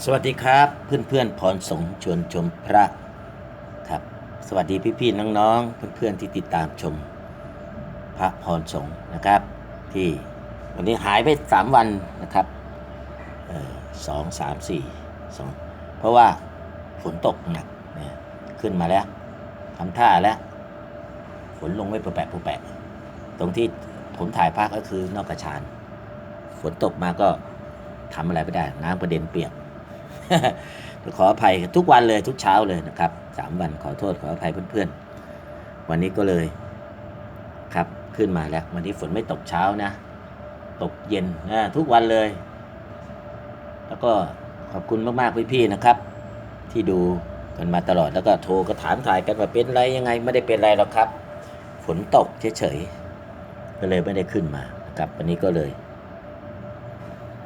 สวัสดีครับ เพื่อนเพื่อนพรสงชวนชมพระครับ สวัสดีพี่ๆน้องๆเพื่อนๆที่ติดตามชม พระพรสงนะครับ ที่วันนี้หายไปสามวันนะครับสองสามสี่สองเพราะว่าฝนตกหนักเนี่ยขึ้นมาแล้วทำท่าแล้วฝนลงไม่โปรแปะๆแปะตรงที่ผมถ่ายภาพก็คือนอกกระชานฝนตกมาก็ทำอะไรไม่ได้ น้ำกระเด็นเปียก ขออภัยทุกวันเลยทุกเช้าเลยนะครับสามวันขอโทษขออภัยเพื่อนๆ วันนี้ก็เลยครับขึ้นมาแล้ว วันนี้ฝนไม่ตกเช้านะ ตกเย็นนะทุกวันเลย แล้วก็ขอบคุณมากๆพี่ๆนะครับ ที่ดูกันมาตลอดแล้วก็โทรก็ถามถ่ายกันว่าเป็นไรยังไงไม่ได้เป็นไรหรอกครับ ฝนตกเฉยๆก็เลยไม่ได้ขึ้นมานะครับ วันนี้ก็เลย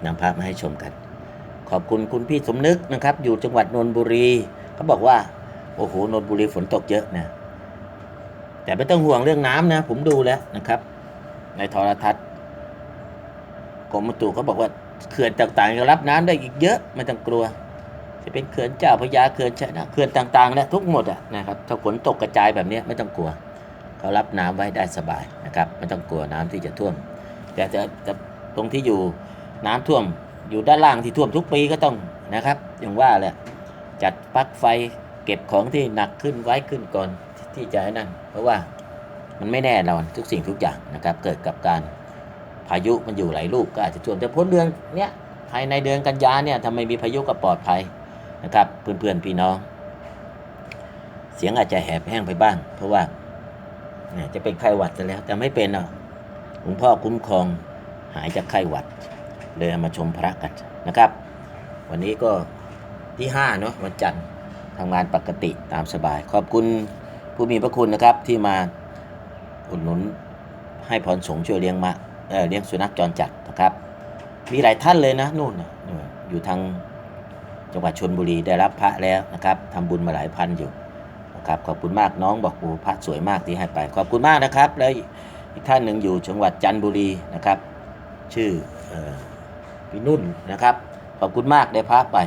นำภาพมาให้ชมกัน ขอบคุณคุณพี่สมนึกนะครับ อยู่จังหวัดนนทบุรีเขาบอกว่า โอ้โหนนทบุรีฝนตกเยอะนะแต่ไม่ต้องห่วงเรื่องน้ำนะ ผมดูแล้วนะครับ ในโทรทัศน์กรมอุตุเขาบอกว่าเขื่อนต่างๆยังรับน้ำได้อีกเยอะไม่ต้องกลัว จะเป็นเขื่อนเจ้าพระยาเขื่อนชนะเขื่อนต่างๆและทุกหมดอะนะครับถ้าฝนตกกระจายแบบนี้ไม่ต้องกลัวเขารับน้ำไว้ได้สบายนะครับ ไม่ต้องกลัวน้ำที่จะท่วม แต่จะจะตรงที่อยู่น้ำท่วม อยู่ด้านล่างที่ท่วมทุกปีก็ต้องนะครับอย่างว่าแหละจัดปลั๊กไฟเก็บของที่หนักขึ้นไว้ขึ้นก่อนที่จะนั่น เพราะว่ามันไม่แน่นอนทุกสิ่งทุกอย่างนะครับ เกิดกับการพายุมันอยู่หลายลูกก็อาจจะท่วมแต่พ้นเดือนเนี้ยภายในเดือนกันยาเนี่ยทำไมมีพายุก็ปลอดภัยนะครับเพื่อนๆพี่น้อง เสียงอาจจะแหบแห้งไปบ้าง เพราะว่าเนี่ยจะเป็นไข้หวัดซะแล้ว แต่ไม่เป็นอะหลวงพ่อคุ้มครองหายจากไข้หวัด เลยเอามาชมพระกันนะครับ วันนี้ก็ที่5เนาะวันจันทร์ทำงานปกติตามสบาย ขอบคุณผู้มีพระคุณนะครับที่มาอุดหนุนให้พรสงช่วยเลี้ยงมะเอ่อเลี้ยงสุนัขจรจัดนะครับ มีหลายท่านเลยนะนู่นนะนู่นอยู่ทางจังหวัดชนบุรีได้รับพระแล้วนะครับทำบุญมาหลายพันอยู่นะครับขอบคุณมากน้องบอกโอ้พระสวยมากที่ให้ไป ขอบคุณมากนะครับ แล้วอีกท่านหนึ่งอยู่จังหวัดจันทบุรีนะครับ ชื่อเอ่อ พี่นุ่นนะครับ ขอบคุณมากได้พระไป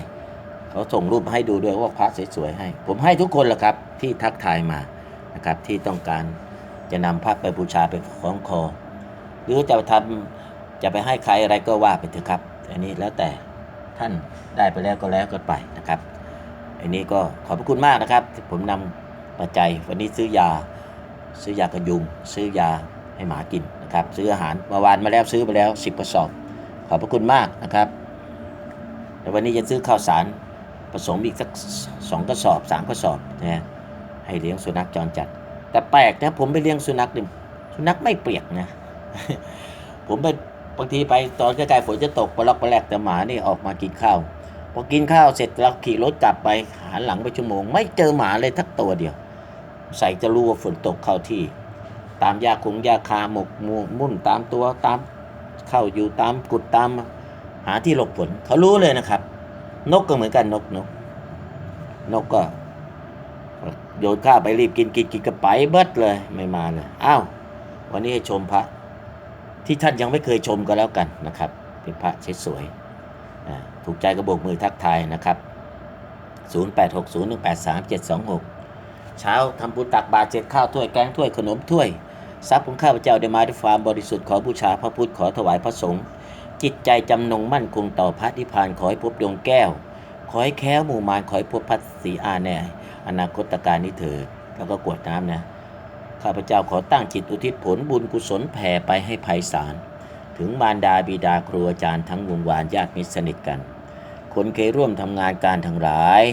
เขาส่งรูปมาให้ดูด้วยว่าพระสวยๆให้ ผมให้ทุกคนแหละครับที่ทักทายมานะครับที่ต้องการจะนำพระไปบูชาไปคล้องคอ หรือจะทำจะไปให้ใครอะไรก็ว่าไปเถอะครับ อันนี้แล้วแต่ท่านได้ไปแล้วก็แล้วกันไปนะครับ อันนี้ก็ขอบพระคุณมากนะครับที่ผมนำปัจจัยวันนี้ซื้อยา ซื้อยากระยุง ซื้อยาให้หมากินนะครับ ซื้ออาหารเมื่อวานมาแล้วซื้อไปแล้ว 10กระสอบ ขอบพระคุณมากนะครับแล้ววันนี้จะซื้อข้าวสารผสมอีกสักสองกระสอบสามกระสอบนะให้เลี้ยงสุนัขจรจัด แต่แปลกนะผมไปเลี้ยงสุนัขดิสุนัขไม่เปียกนะ ผมไปบางทีไปตอนใกล้ๆฝนจะตกปลอกปลแลกแต่หมานี่ออกมากินข้าวพอกินข้าวเสร็จเราขี่รถกลับไปหันหลังไปชั่วโมง ไม่เจอหมาเลยทักตัวเดียว ใส่จะรู้ว่าฝนตกเข้าที่ ตามยาคงยาคาหมกมูมุ่นตามตัวตาม เข้าอยู่ตามกุดตามหาที่หลบฝนเขารู้เลยนะครับ นกก็เหมือนกันนกนก นกก็โยนข้าไปรีบกินกินกินกระไปเบิดเลยไม่มาเลยอ้าววันนี้ให้ชมพระ ที่ท่านยังไม่เคยชมก็แล้วกันนะครับเป็นพระสวยๆอ่าถูกใจกระโบกมือทักทายนะครับ 0860183726 เช้าทำบุญตักบาตรเจ็ดข้าวถ้วยแกงถ้วยขนมถ้วย ทรัพย์ของข้าพเจ้าได้มาด้วยความบริสุทธิ์ขอบูชาพระพุทธขอถวายพระสงฆ์จิตใจจำนงมั่นคงต่อพระนิพพานขอให้พบดวงแก้ว ขอให้แค้วหมู่มารขอให้พบพัดสีอาแน่อนาคตการนี้เถิดแล้วก็กวดน้ำนะข้าพเจ้าขอตั้งจิตอุทิศผลบุญกุศลแผ่ไปให้ภัยสาร ถึงมารดาบิดาครูอาจารย์ทั้งวงวานญาติมิตรสนิทกัน คนเคยร่วมทำงานการทั้งหลาย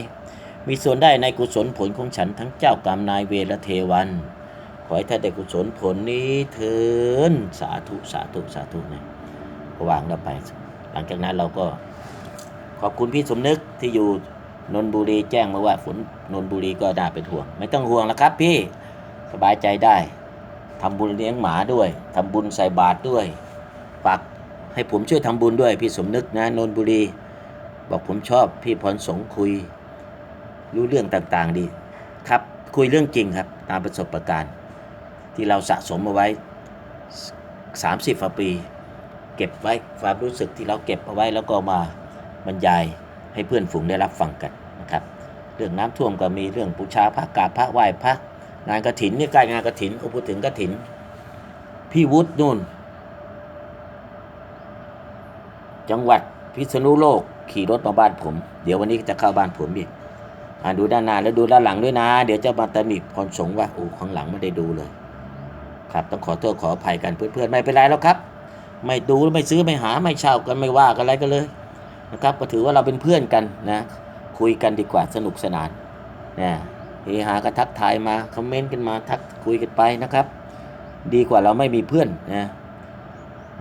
มีส่วนได้ในกุศลผลของฉันทั้งเจ้ากรรมนายเวรและเทวัน ขอให้ท่านได้กุศลผลนี้เถินสาธุสาธุสาธุนะก็วางแล้วไป หลังจากนั้นเราก็ขอบคุณพี่สมนึกที่อยู่นนบุรีแจ้งมาว่าฝนนนบุรีก็น่าเป็นห่วง ไม่ต้องห่วงแล้วครับพี่สบายใจได้ทำบุญเลี้ยงหมาด้วยทำบุญใส่บาตรด้วยฝากให้ผมช่วยทำบุญด้วย พี่สมนึกนะนนบุรี บอกผมชอบพี่พรสงคุย รู้เรื่องต่างๆดี ครับคุยเรื่องจริงครับ ตามประสบการณ์ ที่เราสะสมเอาไว้ 30กว่าปี เก็บไว้ความรู้สึกที่เราเก็บเอาไว้แล้วก็มาบรรยายให้เพื่อนฝูงได้รับฟังกันนะครับ เรื่องน้ำท่วมก็มีเรื่องบูชาพระกราบพระไหว้พระงานกระถินนี่ใกล้งานกระถินก็พูดถึงกระถิน พี่วุฒินู่น จังหวัดพิษณุโลกขี่รถมาบ้านผม เดี๋ยววันนี้จะเข้าบ้านผมอีกอ่าดูด้านหน้าแล้วดูด้านหลังด้วยนะ เดี๋ยวจะมาตำหนิพรสงว่าโอ้ข้างหลังไม่ได้ดูเลย ครับ ต้องขอโทษขออภัยกันเพื่อนๆไม่เป็นไรแล้วครับ ไม่ดูไม่ซื้อไม่หาไม่เช่ากันไม่ว่ากันอะไรกันเลยนะครับ ก็ถือว่าเราเป็นเพื่อนกันนะคุยกันดีกว่าสนุกสนานนะเฮฮาก็ทักทายมาคอมเมนต์กันมาทักคุยกันไปนะครับ ดีกว่าเราไม่มีเพื่อนนะ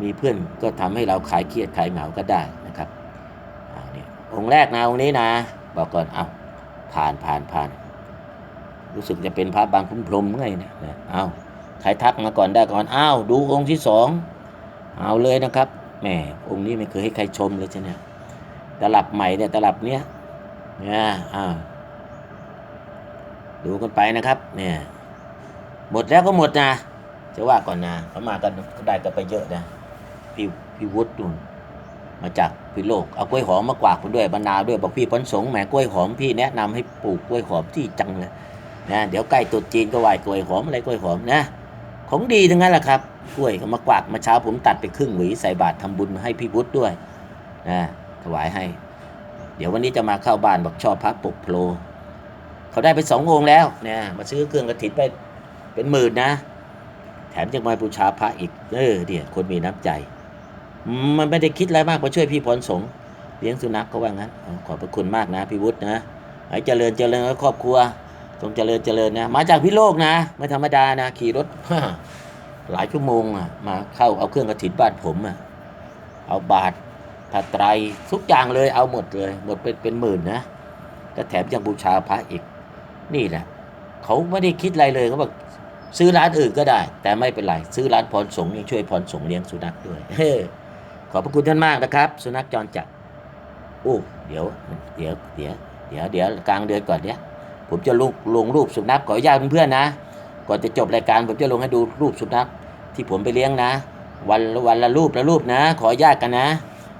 มีเพื่อนก็ทำให้เราคลายเครียดคลายเหงาก็ได้นะครับอ่าเนี่ยองค์แรกนะองค์นี้นะ บอกก่อนเอาผ่านผ่านผ่าน รู้สึกจะเป็นพระบางคุ้มพรมไงเนี่ยนะเอา ใครทักมาก่อนได้ก่อน อ้าว ดูองค์ที่สองเอาเลยนะครับ แหม องค์นี้ไม่เคยให้ใครชมเลยใช่ไหมตลับใหม่เนี่ยตลับเนี้ยเนี่ยอ้าวดูกันไปนะครับ เนี่ย หมดแล้วก็หมดนะจะว่าก่อนนะเขามากันก็ได้กันไปเยอะนะ พี่พี่วุฒินุ่นมาจากพิโลก เอากล้วยหอมมากวากผมด้วยบรรณาด้วยบอกพี่พันสงแหมกล้วยหอมพี่แนะนำให้ปลูกกล้วยหอมที่จังเลยนะเดี๋ยวใกล้ตรุษจีนก็ไหวกล้วยหอมอะไรกล้วยหอมนะ ของดีทั้งนั้นแหละครับกล้วยก็มากวากมาเช้าผมตัดไปครึ่งหวีใส่บาตรทำบุญให้พี่วุฒิด้วยนะถวายให้ เดี๋ยววันนี้จะมาเข้าบ้านบอกชอบพระปกโพลเขาได้ไปสององค์แล้วเนี่ยมาซื้อเครื่องกระถินไปเป็นหมื่นนะ แถมยังมาบูชาพระอีกเออเดี๋ยวคนมีน้ำใจ มันไม่ได้คิดอะไรมากมาช่วยพี่พรสงเลี้ยงสุนัขเขาว่างั้นขอบพระคุณมากนะพี่วุฒินะให้เจริญเจริญครอบครัว จงเจริญเจริญนะ มาจากพิโลกนะ ไม่ธรรมดานะ ขี่รถหลายชั่วโมงอะ มาเข้าเอาเครื่องกระถินบ้านผมอะ เอาบาทผ้าไตรทุกอย่างเลยเอาหมดเลย หมดเป็นเป็นหมื่นนะก็แถมยังบูชาพระอีก นี่แหละ เขาไม่ได้คิดอะไรเลยเขาบอกซื้อร้านอื่นก็ได้ แต่ไม่เป็นไร ซื้อร้านพรสงฆ์ยังช่วยพรสงฆ์เลี้ยงสุนัขด้วยเฮ้ขอบพระคุณท่านมากนะครับ สุนัขจรจัดโอ้เดี๋ยวเดี๋ยวเดี๋ยวเดี๋ยวเดี๋ยวกลางเดือนก่อนเนี้ย ผมจะลงลงรูปสุนัขขออนุญาตเพื่อนๆนะ ก่อนจะจบรายการผมจะลงให้ดูรูปสุนัขที่ผมไปเลี้ยงนะ วันละวันละรูปละรูปนะ ขออนุญาตกันนะ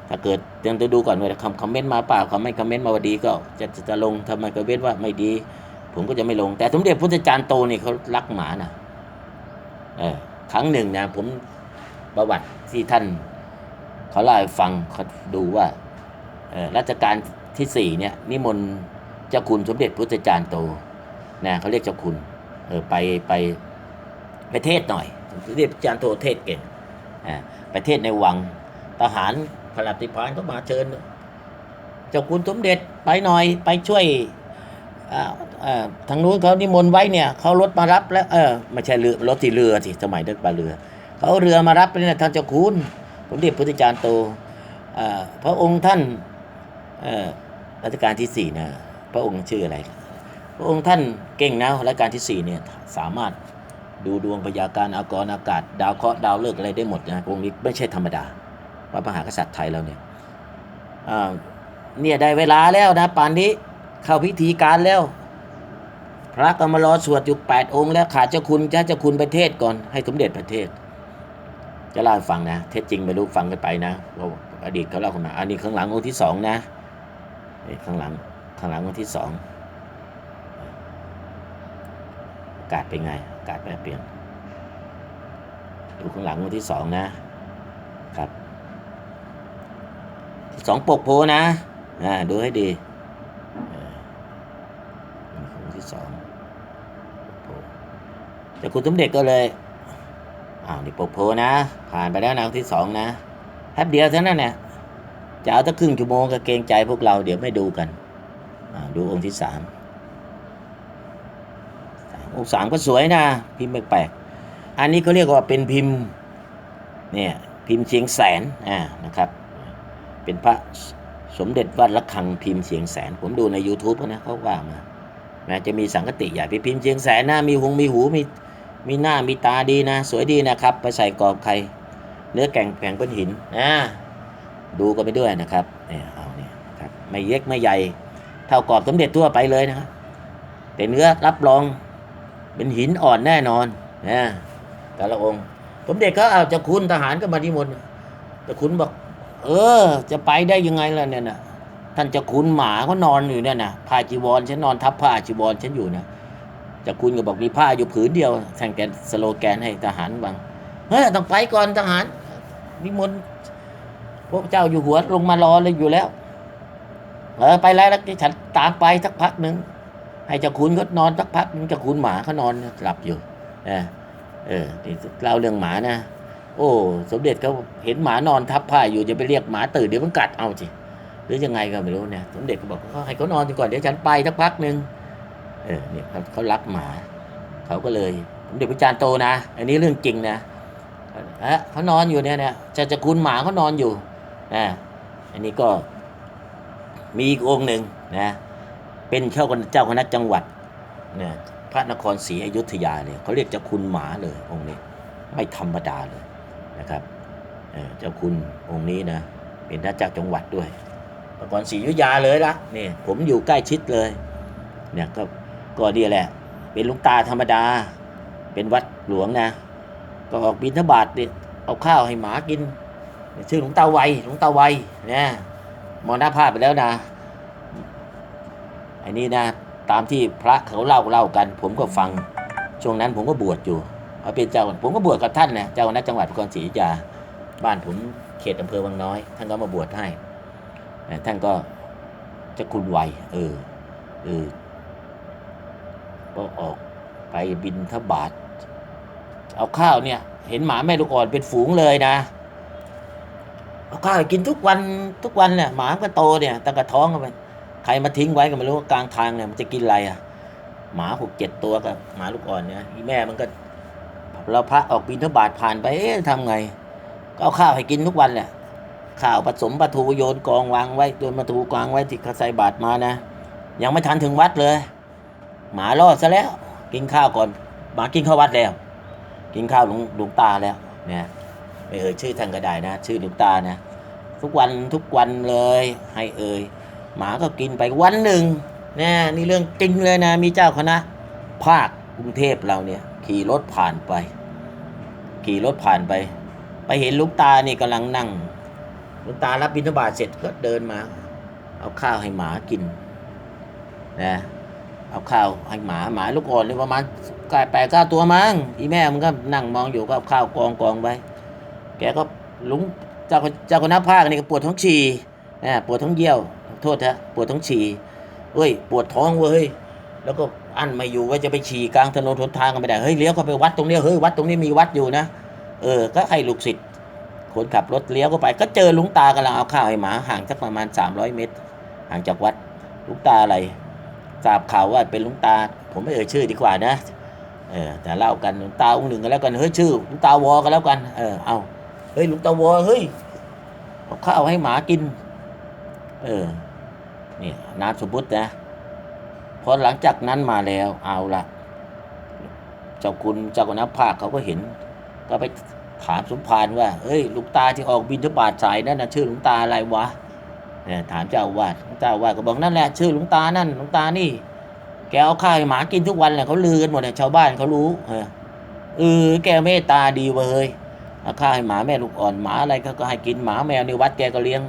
ถ้าเกิดยังจะดูก่อนว่าคอมคอมเมนต์มาเปล่าคอมไม่คอมเมนต์มาว่าดีก็จะจะจะลงทำไมก็เว้นว่าไม่ดี ผมก็จะไม่ลง แต่สมเด็จพุทธจารย์โตนี่เขารักหมานะเออครั้งหนึ่งนะผมประวัติที่ท่านเขาเล่าให้ฟังเขาดูว่าเออรัชกาลที่สี่เนี่ยนิมนต์ เจ้าคุณสมเด็จพุทธจารย์โตนะเขาเรียกเจ้าคุณเออไปไปไปเทศหน่อยสมเด็จพุทธจารย์โตเทศเก่งอ่าไปเทศในวังทหารพระราชพานก็มาเชิญ เจ้าคุณสมเด็จไปหน่อยไปช่วยอ่าอ่าทางนู้นเขานิมนต์ไว้เนี่ยเขารถมารับแล้วเออไม่ใช่เรือรถที่เรือสิสมัยเดินปลาเรือเขาเรือมารับเนี่ยท่านเจ้าคุณผมเรียกพุทธจารย์โตอ่าพระองค์ท่านเอ่อรัชกาลที่สี่นะ พระองค์ชื่ออะไร พระองค์ท่านเก่งนะรัชกาลที่สี่เนี่ยสามารถดูดวงพยากรณ์อากรอากาศ ดาวเคราะห์ดาวฤกษ์อะไรได้หมดนะองค์นี้ไม่ใช่ธรรมดาพระมหากษัตริย์ไทยเราเนี่ยเนี่ยได้เวลาแล้วนะป่านนี้เข้าพิธีการแล้ว พระก็มารอสวดอยู่แปดองค์แล้วขาดเจ้าคุณเจะเจ้าคุณไปเทศก่อนให้สมเด็จประเทศ จะเล่าให้ฟังนะ เทศจริงไม่รู้ฟังกันไปนะว่าอดีตเขาเล่ากันมาอันนี้ข้างหลังองค์ที่สองนะข้างหลังางหลังองค์ที่สองอากาศเป็นไงอากาศแปรเปลี่ยนดูข้างหลังองค์ที่สองนะครับที่สองปกโพนะอ่าดูให้ดีองค์ที่สองโพแต่คุณสมเด็จก็เลยอ้าวนี่ปกโพนะ ผ่านไปแล้วนะที่สองนะแป๊บเดียวเท่านั้นเนี่ยจะเอาตั้งครึ่งชั่วโมงก็เกรงใจพวกเราเดี๋ยวไม่ดูกัน ดูองค์ที่สามองค์สามก็สวยนะ พิมพ์แปลกๆ อันนี้เขาเรียกว่าเป็นพิมพ์เนี่ยพิมพ์เชียงแสนอ่านะครับ เป็นพระสมเด็จวัดระฆังพิมพ์เชียงแสน ผมดูใน YouTube นะเขาว่ามาแม้จะมีสังกติใหญ่พิมพ์เชียงแสนหนะมีหงมีหูมีมีหน้ามีตาดีนะ สวยดีนะครับ ไปใส่กรอบใคร เนื้อแกงแข็งเป็นหินอ่าดูกันไปด้วยนะครับเนี่ยเอาเนี่ยครับไม่เล็กไม่ใหญ่ เท่ากรอบสมเด็จทั่วไปเลยนะครับแต่เนื้อรับรองเป็นหินอ่อนแน่นอนนะแต่ละองค์ สมเด็จก็เอาจะคุณทหารก็มาที่มนต์เจะคุณบอก เออ จะไปได้ยังไงล่ะเนี่ยนะท่านจะคุณหมาเขานอนอยู่เนี่ยนะผ้าจีวรฉันนอนทับผ้าจีวรฉันอยู่นะจะคุณก็บอกมีผ้าอยู่ผืนเดียวแทงแกนสโลแกนให้ทหารบังเฮ้ยต้องไปก่อนทหารนิมนต์พวกเจ้าอยู่หัวลงมารอเลยอยู่แล้ว เออไปแล้วแล้วฉันตามไปสักพักหนึ่งให้เจ้าคุณก็นอนสักพักเจ้าคุณหมาเขานอนหลับอยู่เออเออเล่าเรื่องหมานะโอ้ สมเด็จเขาเห็นหมานอนทับผ้าอยู่จะไปเรียกหมาตื่นเดี๋ยวมันกัดเอาจิหรือยังไงก็ไม่รู้เนี่ย สมเด็จก็บอกเขาให้เขานอนก่อนเดี๋ยวฉันไปสักพักหนึ่งเออเนี่ยเขาเขารักหมาเขาก็เลยสมเด็จพระจารย์โตนะ อันนี้เรื่องจริงนะฮะเขานอนอยู่เนี่ยเนี่ยจะจะคุณหมาเขานอนอยู่นะอันนี้ก็ มีอีกองค์หนึ่งนะเป็นเจ้าเจ้าคณะจังหวัดเนี่ยพระนครศรีอยุธยาเนี่ยเขาเรียกเจ้าคุณหมาเลยองค์นี้ไม่ธรรมดาเลยนะครับเจ้าคุณองค์นี้นะเป็นพระเจ้าจังหวัดด้วยนครศรีอยุธยาเลยละนี่ผมอยู่ใกล้ชิดเลยเนี่ยก็ก็นี่แหละ เป็นหลุงตาธรรมดา เป็นวัดหลวงนะ ก็ออกบิณฑบาตเนี่ยเอาข้าวให้หมากินชื่อหลวงตาไวหลวงตาไวนะ มรณภาพไปแล้วนะไอ้นี่นะ ตามที่พระเขาเล่าเล่ากัน ผมก็ฟังช่วงนั้นผมก็บวชอยู่เขาเป็นเจ้าผมก็บวชกับท่านนะเจ้าคณะจังหวัดพระนครศรีอยุธยาบ้านผมเขตอำเภอวังน้อย ท่านก็มาบวชให้ท่านก็จะคุณไวเออเออก็ออกไปบินทบาทเอาข้าวเนี่ย เห็นหมาแม่ลูกอ่อนเป็นฝูงเลยนะ เอาข้าวให้กินทุกวันทุกวันเนี่ยหมามันก็โตเนี่ยตั้งแต่ท้องกันไปใครมาทิ้งไว้ก็ไม่รู้กลางทางเนี่ยมันจะกินอะไรอะ หมาหกเจ็ดตัวกับหมาลูกอ่อนเนี่ยแม่มันก็เราพระออกบินทบาทผ่านไปเอ๊ะทำไง ก็เอาข้าวให้กินทุกวันแหละข้าวผสมปลาทูโยนกองวางไว้โยนปลาทูกองไว้ที่เขาใส่บาตรมานะ ยังไม่ทันถึงวัดเลย หมารอดซะแล้ว กินข้าวก่อนหมากินข้าววัดแล้ว กินข้าวหลวงหลวงตาแล้วเนี่ย ไม่เอ่ยชื่อท่านก็ได้นะ ชื่อหลวงตานะ ทุกวันทุกวันเลยให้เอ่ยหมาก็กินไปวันหนึ่งเนี่ยนี่เรื่องจริงเลยนะ มีเจ้าคณะภาคกรุงเทพเราเนี่ย ขี่รถผ่านไป ขี่รถผ่านไป ไปเห็นลูกตานี่กำลังนั่งลูกตารับบิณฑบาตเสร็จก็เดินมา เอาข้าวให้หมากินนะเอาข้าวให้หมาหมาลูกอ่อนนี่ประมาณกายแปดเก้าตัวมั้งอีแม่มันก็นั่งมองอยู่ก็เอาข้าวกองกองไว้ แกก็ลุงเจ้าเจ้าคณะภาคนี่ก็ปวดท้องฉี่นะปวดท้องเยี่ยวโทษนะปวดท้องฉี่เอ้ย ปวดท้องเว้ยแล้วก็อั้นไม่อยู่ว่าจะไปฉี่กลางถนนหนทางกันไม่ได้เฮ้ยเลี้ยวเข้าไปวัดตรงนี้เฮ้ยวัดตรงนี้มีวัดอยู่นะเออ ก็ให้ลูกศิษย์คนขับรถเลี้ยวเข้าไป ก็เจอลุงตากำลังเอาข้าวให้หมาห่างสักประมาณ 300 เมตร ห่างจากวัดลุงตาอะไรทราบข่าวว่าเป็นลุงตา ผมไม่เอ่ยชื่อดีกว่านะเออแต่เล่ากันลุงตาองค์หนึ่งกันแล้วกันเฮ้ยชื่อลุงตาวอกันแล้วกันเออเอา เฮ้ยลุงตาวอเฮ้ยเอาข้าวให้หมากิน เออนี่นามสมมุตินะพอหลังจากนั้นมาแล้วเอาละเจ้าคุณเจ้าคณะภาคเขาก็เห็น ก็ไปถามสมภารว่าเอ้ยลุงตาที่ออกบินทบาทสายนั่นนะชื่อลุงตาอะไรวะเนี่ยถามเจ้าวาดเจ้าวาดก็บอกนั่นแหละชื่อลุงตานั่นลุงตานี่ แกเอาข้าวให้หมากินทุกวันแหละเขาลือกันหมดเนี่ยชาวบ้านเขารู้ เออเออแกเมตตาดีเว้ย ข้าให้หมาแม่ลูกอ่อนหมาอะไรเขาก็ให้กินหมาแมวในวัดแกก็เลี้ยง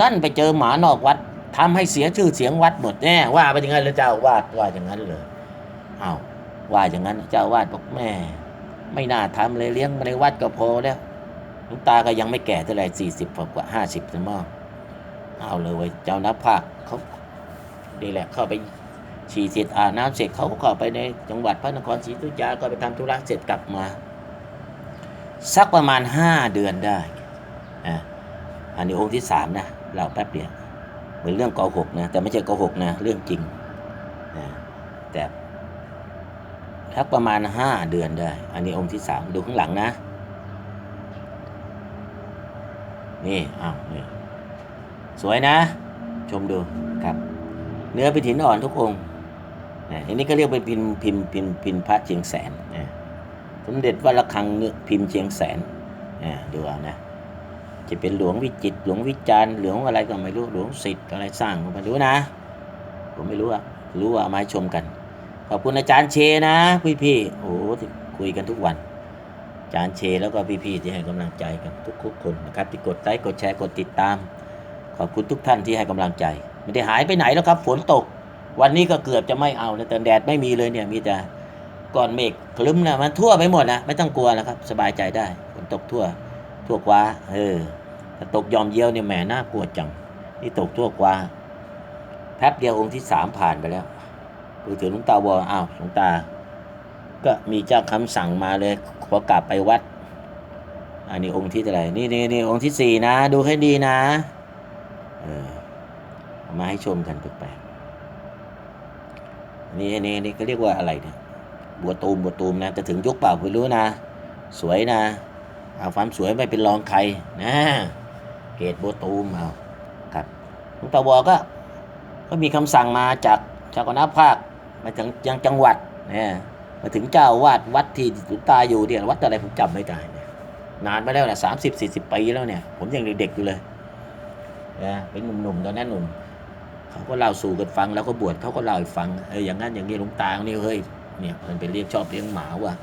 นั่นไปเจอหมานอกวัดทำให้เสียชื่อเสียงวัดหมดแน่ว่าไปอย่างนั้นเลยเจ้าวาดว่าอย่างนั้นเลยเอ้าว่าอย่างนั้นเจ้าวาดบอกแม่ ไม่น่าทำเลยเลี้ยงมาในวัดก็พอแล้วหลวงตาก็ยังไม่แก่เท่าไหร่สี่สิบกว่าห้าสิบสมองเอาเลยเว้เจ้านักภาคเขาดีแหละเข้าไปฉี่เสร็จอาบน้ำเสร็จเขาก็เข้าไปในจังหวัดพระนครศรีอยุธยาก็ไปทำธุระเสร็จกลับมา สักประมาณห้าเดือนได้อะอันนี้องค์ที่สามนะเล่าแป๊บเดียวเหมือนเรื่องโกหกนะ แต่ไม่ใช่โกหกนะ เรื่องจริงนะแต่ทักประมาณห้าเดือนได้ อันนี้องค์ที่สามดูข้างหลังนะ นี่อ้าวนี่สวยนะ ชมดูครับ เนื้อเป็นหินอ่อนทุกองค์อันนี้ก็เรียกเป็นพิมพ์พิมพ์พิมพ์พิมพ์พระเชียงแสนนะ สมเด็จวัดระฆังเนื้อพิมพ์เชียงแสนนะดูเอานะจะเป็นหลวงวิจิตหลวงวิจารณ์หลวงอะไรก็ไม่รู้หลวงสิทธิ์อะไรสร้างก็ไม่รู้นะ ผมไม่รู้อะรู้ว่ามาชมกัน ขอบคุณอาจารย์เชนะพี่พี่โอ้โหคุยกันทุกวันอาจารย์เชแล้วก็พี่พี่ที่ให้กำลังใจกันทุกๆคนนะครับที่กดไลค์กดแชร์กดติดตาม ขอบคุณทุกท่านที่ให้กำลังใจไม่ได้หายไปไหนแล้วครับ ฝนตก วันนี้ก็เกือบจะไม่เอาแต่แดดไม่มีเลยเนี่ยมีแต่ ก้อนเมฆคลึ้มนะมันทั่วไปหมดนะไม่ต้องกลัวแล้วครับ สบายใจได้ฝนตกทั่ว ทั่วกว่าเออถ้าตกยอมเยี่ยวเนี่ยแหมน่ากลัวจังนี่ตกทั่วกว่าแป๊บเดียวองค์ที่สามผ่านไปแล้วดูถึงหลวงตาบออ้าวหลวงตา ก็มีเจ้าคำสั่งมาเลยขอกลับไปวัด อันนี้องค์ที่เท่าไหร่นี่นี่นี่องค์ที่สี่นะ ดูให้ดีนะเออมาให้ชมกันแปลกๆนี่นี่นี่ก็เรียกว่าอะไรเนี่ย บัวตูมบัวตูมนะจะถึงยุคเปล่าไม่รู้นะ สวยนะเอาความสวยไม่เป็นรองใครนะเกตบัวตูมเอาครับหลวงตาบัวก็ก็มีคำสั่งมาจากเจ้าคณะภาคมาถึงยังจังหวัดเนี่ยมาถึงเจ้าวาดวัดที่หลวงตาอยู่เนี่ยวัดอะไรผมจำไม่ได้นานมาแล้วนะสามสิบสี่สิบปีแล้วเนี่ย ผมยังเด็กๆอยู่เลยนะเป็นหนุ่มๆตอนนั้นหนุ่มเขาก็เล่าสู่กันฟังแล้วก็บวชเขาก็เล่าให้ฟังเอออย่างนั้นอย่างนี้หลวงตานี่เฮ้ย เนี่ยมันเป็นเรียกชอบเลี้ยงหมาว่ะ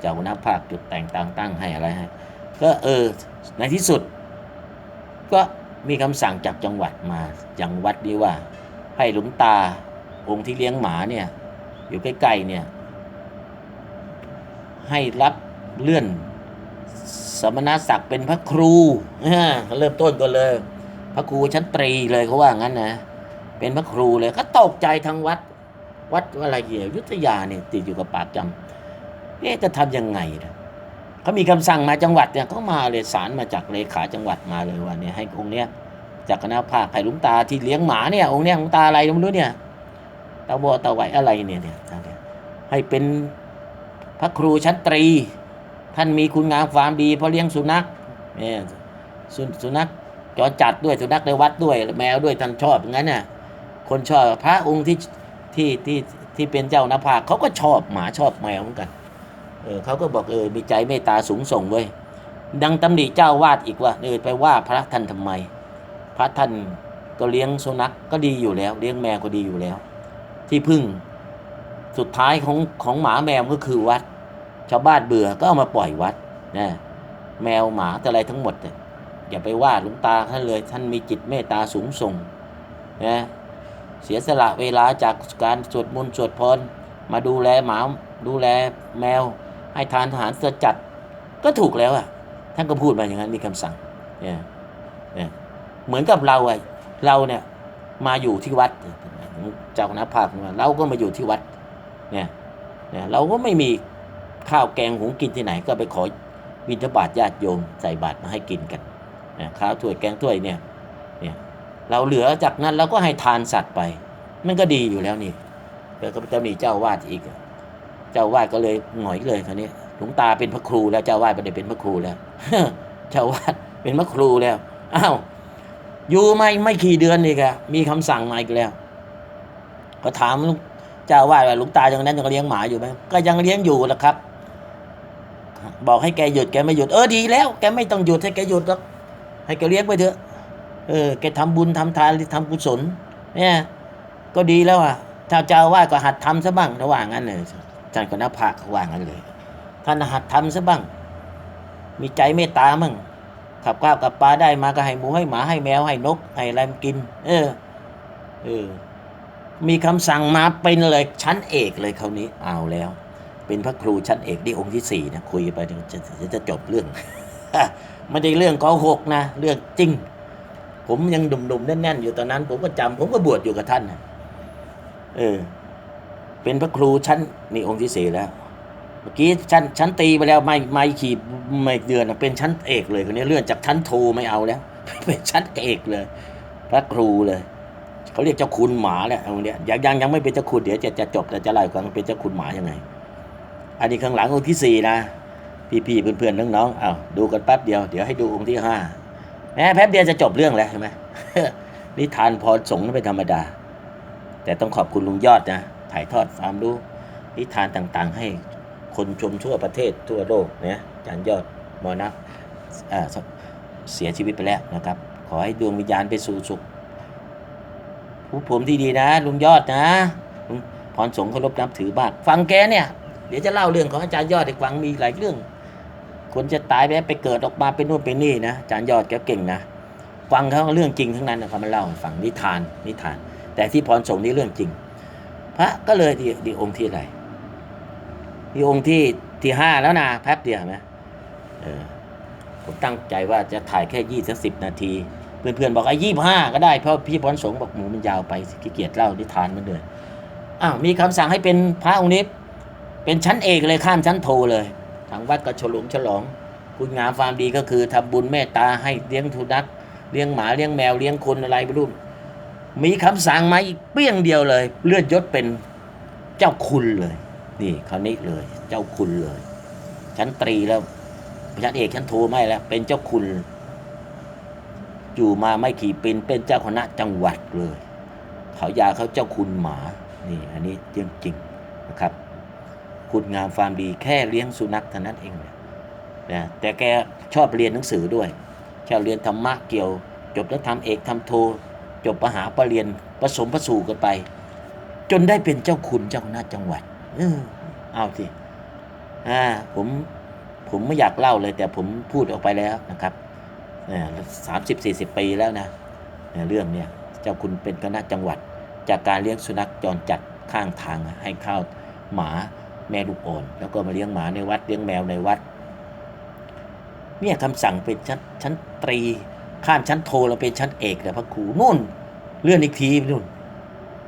เจ้าคณะภาคจุดแต่งต่างตั้งให้อะไรให้ก็เออในที่สุด ก็มีคำสั่งจากจังหวัดมาอย่างวัดนี้ว่า ให้หลวงตาองค์ที่เลี้ยงหมาเนี่ยอยู่ใกล้ๆเนี่ยให้รับเลื่อนสมณศักดิ์เป็นพระครูอ่าเริ่มต้นก็เลย พระครูชั้นตรีเลยเขาว่างั้นนะ เป็นพระครูเลยก็ตกใจทั้งวัด วัดอะไรเกี่ยวยุทธยาเนี่ยติดอยู่กับปากจำเอ๊ะจะทำยังไงนะเขามีคำสั่งมาจังหวัดเนี่ยเขามาเลยสารมาจากเลขาจังหวัดมาเลยว่าเนี่ยให้องค์เนี้ยจากคณะภาคไข่ลุงตาที่เลี้ยงหมาเนี่ยองค์เนี้ยหลวงตาอะไรไม่รู้เนี่ยตาบอตาไหวอะไรเนี่ยเนี่ยให้เป็นพระครูชั้นตรี ท่านมีคุณงามความดีเพราะเลี้ยงสุนัขเนี่ยสุนัขจรจัดด้วยสุนัขในวัดด้วยแมวด้วยท่านชอบอย่างนั้นน่ะคนชอบพระองค์ที่ ที่ที่ที่เป็นเจ้านาภาคเขาก็ชอบหมาชอบแมวเหมือนกันเออเขาก็บอกเออมีใจเมตตาสูงส่งเว้ยดังตำหนิเจ้าวาดอีกว่าเออไปว่าพระท่านทำไม พระท่านก็เลี้ยงสุนัขก็ดีอยู่แล้ว เลี้ยงแมวก็ดีอยู่แล้ว ที่พึ่งสุดท้ายของของหมาแมวก็คือวัด ชาวบ้านเบื่อก็เอามาปล่อยวัดนะแมวหมาอะไรทั้งหมดอย่าไปว่าหลวงตาท่านเลย ท่านมีจิตเมตตาสูงส่งนะ เสียสละเวลาจากการสวดมนต์สวดพรมาดูแลหมาดูแลแมว ให้ทานอาหารสจัดก็ถูกแล้วอะท่านก็พูดมาอย่างนั้นมีคำสั่งเนี่ยเนี่ยเหมือนกับเราไอ้เราเนี่ยมาอยู่ที่วัดเจ้าคณะภาคมาเราก็มาอยู่ที่วัดเนี่ยเนี่ยเราก็ไม่มีข้าวแกงหุงกินที่ไหน ก็ไปขอวินทบาทญาติโยมใส่บาตรมาให้กินกันเนี่ยข้าวถ้วยแกงถ้วยเนี่ยเนี่ย เราเหลือจากนั้นเราก็ให้ทานสัตว์ไป มันก็ดีอยู่แล้วนี่แล้วก็จะมีเจ้าวาดอีก เจ้าวาดก็เลยหงอยเลยคราวนี้หลวงตาเป็นพระครูแล้วเจ้าวาดไม่ได้เป็นพระครูแล้วเจ้าวาดเป็นพระครูแล้วอ้าวอยู่ไม่ไม่กี่เดือนนี่กะมีคำสั่งมาอีกแล้ว ก็ถามลุงเจ้าว่าว่าหลุงตาอย่างนั้นยังเลี้ยงหมาอยู่ไหมก็ยังเลี้ยงอยู่นะครับ บอกให้แกหยุดแกไม่หยุดเออดีแล้ว แกไม่ต้องหยุดให้แกหยุดหรอกให้แกเลี้ยงไปเถอะ เออแกทำบุญทำทานทำกุศล เนี่ย ก็ดีแล้วอะถ้าเจ้าว่าก็หัดทำซะบ้างระหว่างนั้นเลยท่านก็นับภาคเขาว่างั้นเลย ท่านหัดทำซะบ้าง มีใจเมตตามั่งขับข้าวกับปลาได้มาก็ให้หมูให้หมาให้แมวให้นกให้อะไรมันกิน เออ เออ มีคำสั่งมาเป็นเลยชั้นเอกเลยคราวนี้เอาแล้ว เป็นพระครูชั้นเอกนี่องค์ที่สี่นะคุยไปจะจะจะจบเรื่องไม่ได้เรื่องกอหกนะ เรื่องจริง ผมยังดุ่มแน่นๆอยู่ตอนนั้น ผมก็จำผมก็บวชอยู่กับท่านนะเออ เป็นพระครูชั้นนี่องค์ที่สี่แล้ว เมื่อกี้ชั้นชั้นตีไปแล้วไม่ไม่ขีดไม่เดือนนะเป็นชั้นเอกเลยคนนี้เลื่อนจากชั้นโทไม่เอาแล้ว เป็นชั้นเอกเลย พระครูเลยเขาเรียกเจ้าคุณหมาแหละตรงเนี้ยยังยังยังไม่เป็นเจ้าคุณเดี๋ยวจะจะจบแต่จะเล่าให้ฟังเป็นเจ้าคุณหมายังไง อันนี้ข้างหลังองค์ที่สี่นะพี่พี่ๆเพื่อนๆน้องๆเอาดูกันแป๊บเดียวเดี๋ยวให้ดูองค์ที่ห้า แหมแป๊บเดียวจะจบเรื่องแล้วใช่ไหมนิทานพรสงฆ์ไม่ธรรมดา แต่ต้องขอบคุณลุงยอดนะ ถ่ายทอดความรู้ นิทานต่างๆ ให้คนชมทั่วประเทศทั่วโลกนะอาจารย์ยอดมอนะอ่าเสียชีวิตไปแล้วนะครับ ขอให้ดวงวิญญาณไปสู่สุขผู้ผมที่ดีนะ ลุงยอดนะพรสงฆ์เคารพนับถือบ้างฟังแกเนี่ย เดี๋ยวจะเล่าเรื่องของอาจารย์ยอดให้ฟังมีหลายเรื่อง คนจะตายไปไปเกิดออกมาเป็นนู่นเป็นนี่นะอาจารย์ยอดแกเก่งนะฟังเขาเรื่องจริงทั้งนั้นนะครับมันเล่าให้ฟังนิทานนิทาน แต่ที่พรสงฆ์นี่เรื่องจริง พระก็เลยดีดีองค์ที่อะไรดีองค์ที่ที่ห้าแล้วนะแป๊บเดียวนไหมเออผมตั้งใจว่าจะถ่ายแค่ยี่สิบสิบนาที เพื่อนๆบอกไอ้ยี่ห้าก็ได้เพราะพี่พรสงฆ์บอกหมูมันยาวไปขี้เกียจเล่านิทานมันเลยอ้าวมีคำสั่งให้เป็นพระองค์นี้ เป็นชั้นเอกเลยข้ามชั้นโทเลย ทางวัดก็ฉลองฉลอง คุณงามความดีก็คือทำบุญเมตตาให้เลี้ยงทุนักเลี้ยงหมาเลี้ยงแมวเลี้ยงคนอะไรไม่รู้มีคำสั่งมาอีกเปี้ยงเดียวเลย เลื่อนยศเป็นเจ้าคุณเลย นี่คราวนี้เลย เจ้าคุณเลย ชั้นตรีแล้วชั้นเอกชั้นโทไม่แล้ว เป็นเจ้าคุณ อยู่มาไม่กี่ปีเป็นเจ้าคณะจังหวัดเลย เขายาเขาเจ้าคุณหมา นี่ อันนี้เรื่องจริงนะครับ คุณงามความดีแค่เลี้ยงสุนัขเท่านั้นเองเนี่ยนะแต่แกชอบเรียนหนังสือด้วยชอบเรียนธรรมะเกี่ยว จบแล้วทำเอกทำโท จบมหาปรริญญาผสมผสูกันไป จนได้เป็นเจ้าคุณเจ้าคณะจังหวัด เออเอาสิอ่าผมผมไม่อยากเล่าเลยแต่ผมพูดออกไปแล้วนะครับสามสิบสี่สิบปีแล้วนะเนี่ยเรื่องเนี้ยเจ้าคุณเป็นคณะจังหวัด จากการเลี้ยงสุนัขจรจัดข้างทางให้ข้าวหมา แม่ลูกอ่อน แล้วก็มาเลี้ยงหมาในวัดเลี้ยงแมวในวัด เนี่ยคำสั่งเป็นชั้นชั้นตรี ข้ามชั้นโทเราเป็นชั้นเอกแต่พระครูนู่น เลื่อนอีกทีนู่น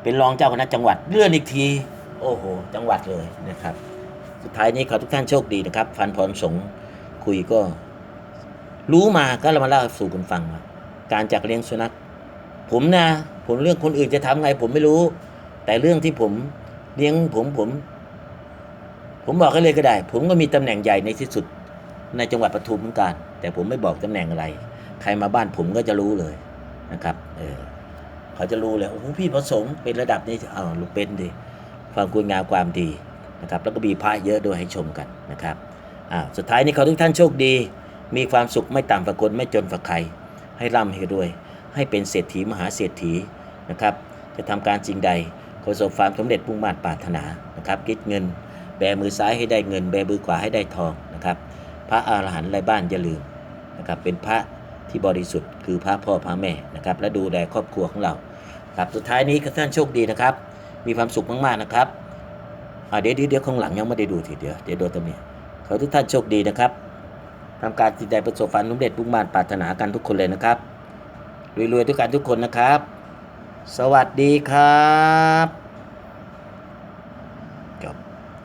เป็นรองเจ้าคณะจังหวัดเลื่อนอีกที โอ้โห จังหวัดเลยนะครับ สุดท้ายนี้ขอทุกท่านโชคดีนะครับ ฟันพรสงคุยก็ รู้มาก็เรามาเล่าสู่กันฟังว่าการจากเลี้ยงสุนัขผมนะผมเรื่องคนอื่นจะทำไงผมไม่รู้ แต่เรื่องที่ผมเลี้ยงผมผม ผมบอกให้เลยก็ได้ ผมก็มีตำแหน่งใหญ่ในที่สุด ในจังหวัดปทุมเหมือนกัน แต่ผมไม่บอกตำแหน่งอะไร ใครมาบ้านผมก็จะรู้เลยนะครับ เออเขาจะรู้เลยโอ้โหพี่พระสงฆ์เป็นระดับนี้เอาลูกเป็นดิความคุณงามความดีนะครับ แล้วก็มีพระเยอะด้วยให้ชมกันนะครับอ่าสุดท้ายนี้ขอทุกท่านโชคดี มีความสุขไม่ต่ำฝักคนไม่จนฝักใคร ให้ร่ำให้รวย ให้เป็นเศรษฐีมหาเศรษฐีนะครับ จะทำการจริงใดขอสบความสำเร็จมุ่งมั่นปรารถนานะครับคิดเงิน แบมือซ้ายให้ได้เงิน แบมือขวาให้ได้ทองนะครับ พระอาหารหันต์ไร้บ้านอย่าลืมนะครับ เป็นพระที่บริสุทธิ์คือพระพ่อพระแม่นะครับ และดูแลครอบครัวของเราครับสุดท้ายนี้ท่านโชคดีนะครับ มีความสุขมากๆนะครับเดี๋ยวเดี๋ยวข้างหลังยังไม่ได้ดูทีเดียวเดี๋ยวดูตรงนี้ขอทุกท่านโชคดีนะครับทำการจิตใจประสบความสำเร็จมุ่งมั่นปรารถนากันทุกคนเลยนะครับรวยๆด้วยกันทุกคนนะครับ สวัสดีครับ